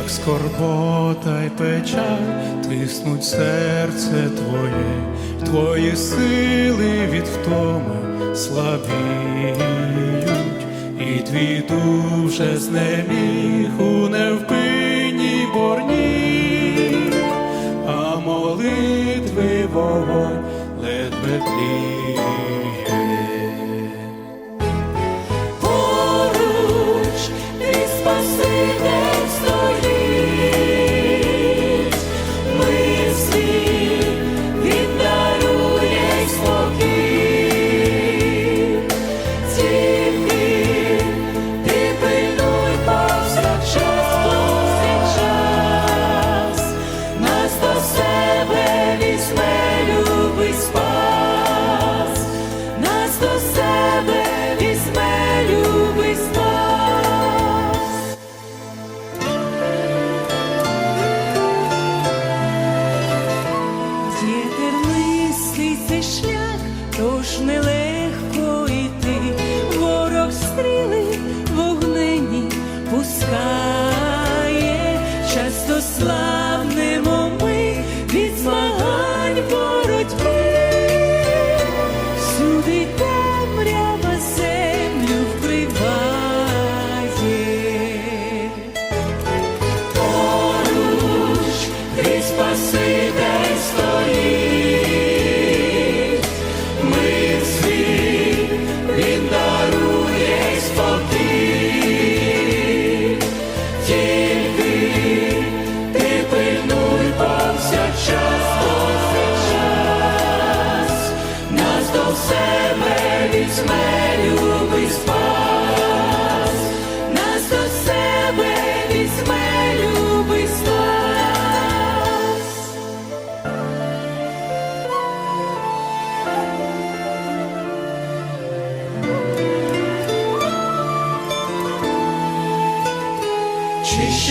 як скорбота й печаль тиснуть серце твоє, твої сили від втоми слабіють, і твій дуже знеміг у невпинній борні, а молитви вогонь ледве тліє. the slide.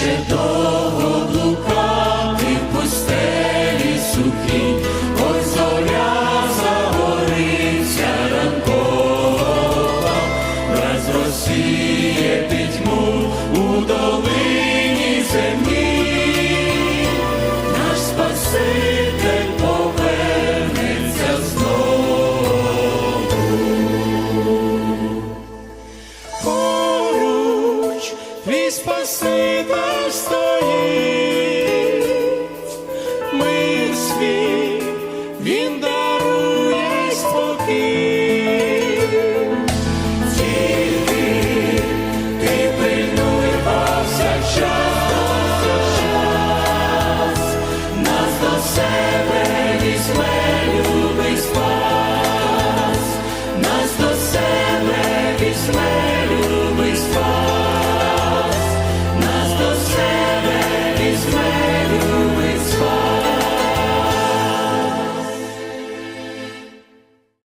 ще довго. Твій Спаситель стоїть, мир свій, він дарує спокій, тільки ти пильнувався час, нас до себе візьме любий спас, нас до себе візьме.